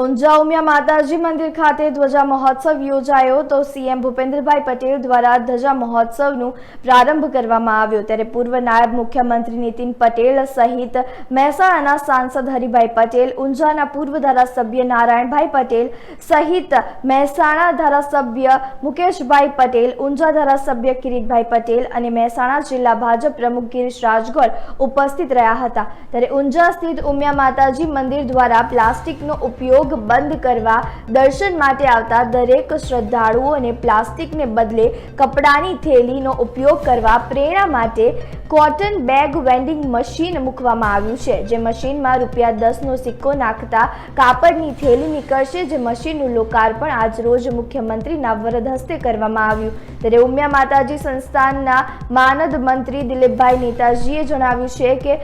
ઊંઝા ઉમિયા માતાજી મંદિર ખાતે ધ્વજા મહોત્સવ યોજાયો તો સીએમ ભૂપેન્દ્રભાઈ પટેલ દ્વારા ધ્વજા મહોત્સવનું પ્રારંભ કરવામાં આવ્યો. ત્યારે પૂર્વ નાયબ મુખ્યમંત્રી નીતિન પટેલ સહિત મહેસાણાના સાંસદ હરિભાઈ પટેલ, ઊંઝાના પૂર્વ ધારાસભ્ય નારાયણભાઈ પટેલ સહિત મહેસાણા ધારાસભ્ય મુકેશભાઈ પટેલ, ઊંઝા ધારાસભ્ય કિરીટભાઈ પટેલ અને મહેસાણા જિલ્લા ભાજપ પ્રમુખ ગિરીશ રાજગોર ઉપસ્થિત રહ્યા હતા. ત્યારે ઊંઝા સ્થિત ઉમિયા માતાજી મંદિર દ્વારા પ્લાસ્ટિકનો ઉપયોગ બંધ કરવા દર્શન માટે આવતા દરેક શ્રદ્ધાળુઓને પ્લાસ્ટિકને બદલે કપડાની થેલીનો ઉપયોગ કરવા પ્રેરણા માટે કોટન બેગ વેન્ડિંગ મશીન મૂકવામાં આવ્યું છે. જે મશીનમાં રૂપિયા દસનો સિક્કો નાખતા કાપડની થેલી નીકળશે, જે મશીનનું લોકાર્પણ આજ રોજ મુખ્યમંત્રીના વરદ હસ્તે કરવામાં આવ્યું. ત્યારે ઉમિયા માતાજી સંસ્થાનના માનદ મંત્રી દિલીપભાઈ નેતાજીએ જણાવ્યું છે કે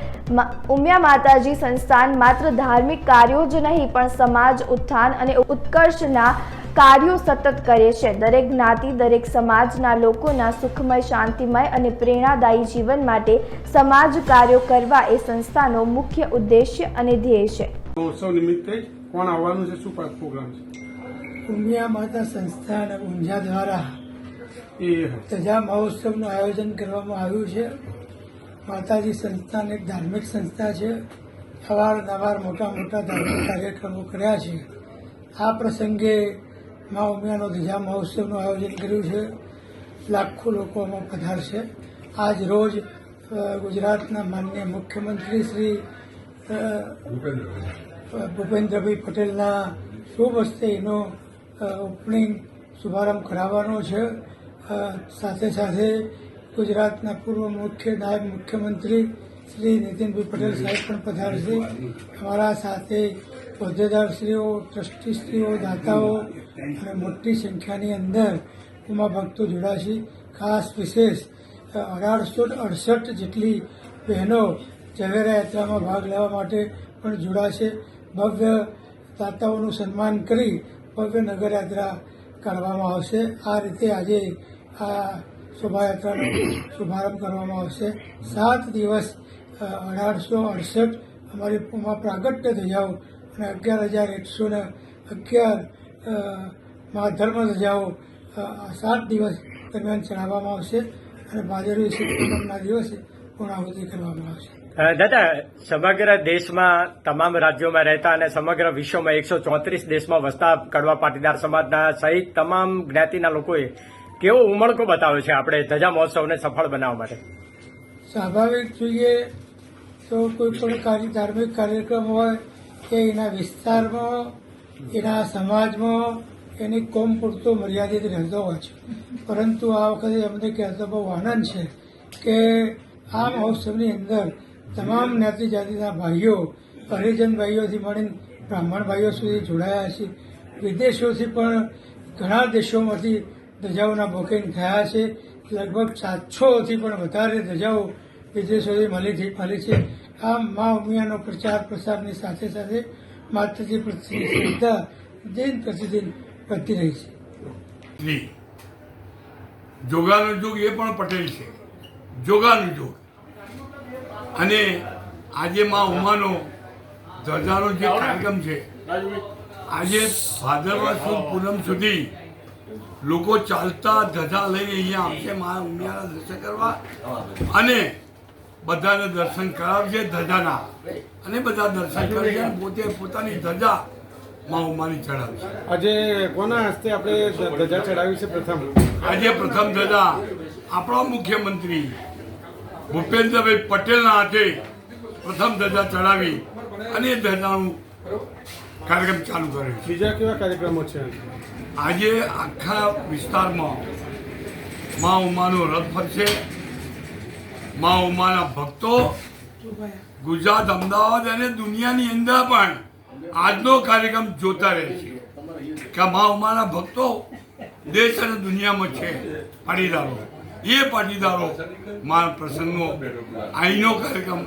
ઉમિયા માતાજી સંસ્થાન માત્ર ધાર્મિક કાર્યો જ નહીં, પણ સમાજ ઉત્થાન અને ઉત્કર્ષના કાર્યો સતત કરે છે. દરેક જ્ઞાતિ દરેક સમાજના લોકોના સુખમય શાંતિમય અને પ્રેરણાદાયી જીવન માટે સમાજ કાર્યો કરવા એ સંસ્થાનો મુખ્ય ઉદ્દેશ્ય અને ધ્યેય છે. મહોત્સવ નિમિત્તે કોણ આવવાનું છે? શું પ્રોગ્રામ છે? ઉમિયા માતા સંસ્થા અને ઊંઝા દ્વારા એ મહોત્સવનું આયોજન કરવામાં આવ્યું છે. માતાજી સંસ્થાન એક ધાર્મિક સંસ્થા છે. અવારનવાર મોટા મોટા ધાર્મિક કાર્યક્રમો કર્યા છે. આ પ્રસંગે મા ઉમિયાનો ધજા મહોત્સવનું આયોજન કર્યું છે. લાખો લોકો આમાં પધારશે આજ રોજ ગુજરાતના માન્ય મુખ્યમંત્રી શ્રી ભૂપેન્દ્રભાઈ પટેલના શુભ હસ્તે એનો ઓપનિંગ શુભારંભ કરાવવાનો છે. સાથે સાથે ગુજરાતના પૂર્વ મુખ્ય નાયબ મુખ્યમંત્રી શ્રી નીતિનભાઈ પટેલ સાહેબ પણ પધારશે અમારા સાથે હોદ્દેદારશ્રીઓ ટ્રસ્ટીશ્રીઓ દાતાઓ અને મોટી સંખ્યાની અંદર એમાં ભક્તો જોડાશે. ખાસ વિશેષ અઢારસો અડસઠ જેટલી બહેનો ઝવેરા યાત્રામાં ભાગ લેવા માટે પણ જોડાશે. ભવ્ય દાતાઓનું સન્માન કરી ભવ્ય નગરયાત્રા કાઢવામાં આવશે. આ રીતે આજે આ શોભાયાત્રાનો શુભારંભ કરવામાં આવશે. સાત દિવસ અઢારસો અડસઠ અમારી પ્રાગટ્ય પ્રાગટ્ય ધજાઓ અને અગિયાર હજાર એકસો ને અગિયારમાં ધર્મ ધજાઓ સાત દિવસ દરમિયાન ચલાવવામાં આવશે અને ભાદરવી સુદ પૂનમના દિવસે પૂર્ણાહુતિ કરવામાં આવશે. દાદા સમગ્ર દેશમાં તમામ રાજ્યોમાં રહેતા અને સમગ્ર વિશ્વમાં એકસો ચોત્રીસ દેશમાં વસતા કડવા પાટીદાર સમાજના સહિત તમામ જ્ઞાતિના લોકોએ કેવો ઉમળકો બતાવ્યો છે આપણે ધજા મહોત્સવને સફળ બનાવવા માટે? સ્વાભાવિક જોઈએ તો કોઈ પણ કાર્ય ધાર્મિક કાર્યક્રમ હોય કે એના વિસ્તારમાં, એના સમાજમાં એની કોમ પૂરતો મર્યાદિત રહેતો હોય છે. પરંતુ આ વખતે અમને કહેતો બહુ આનંદ છે કે આ મહોત્સવની અંદર તમામ જ્ઞાતિ જાતિના ભાઈઓ, હરિજન ભાઈઓથી મળીને બ્રાહ્મણ ભાઈઓ સુધી જોડાયા છે. વિદેશોથી પણ ઘણા દેશોમાંથી ધજાઓના બુકિંગ થયા છે. લગભગ સાતસોથી પણ વધારે ધજાઓ વિદેશોથી મળી મળી છે. આ મા ઉમિયાનો પ્રચાર પ્રસારની સાથે સાથે માતાજી પ્રત્યે શ્રદ્ધા દિન પ્રતિદિન વધતી રહી છે. જોગાનું યુગ એ પણ પટેલ છે. જોગાનું જોગ. અને આજે મા ઉમાનો ધજાનો જે કાર્યક્રમ છે, આજે ભાદરવા સુદ પૂનમ સુધી લોકો ચાલતા ધજા લઈને અહીંયા આવશે મા ઉમિયાના દર્શન કરવા. અને બધાને દર્શન કરાવજે ધજાના. અને બધા દર્શન કરજે પોતે પોતાની ધજા મા ઉમાની ચડાવશે. આજે કોના હસ્તે આપણે ધજા ચડાવી છે પ્રથમ? આજે પ્રથમ ધજા આપણા મુખ્યમંત્રી ભૂપેન્દ્રભાઈ પટેલના હાથે પ્રથમ ધજા ચડાવી અને ધજાનું કાર્યક્રમ ચાલુ કર્યો બીજા કેવા કાર્યક્રમો છે? આજે આખા વિસ્તારમાં મા ઉમાનો રથ ફરશે. મા ઉમાના ભક્તો, ગુજરાત અમદાવાદ અને દુનિયાની અંદર પણ આજનો કાર્યક્રમ જોતા રહે છે. કે મા ઉમાના ભક્તો દેશ અને દુનિયામાં છે, પાટીદારો. એ પાટીદારો મારા પ્રસંગનો અહીંનો કાર્યક્રમ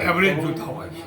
એવરેજ જોતા હોય છે.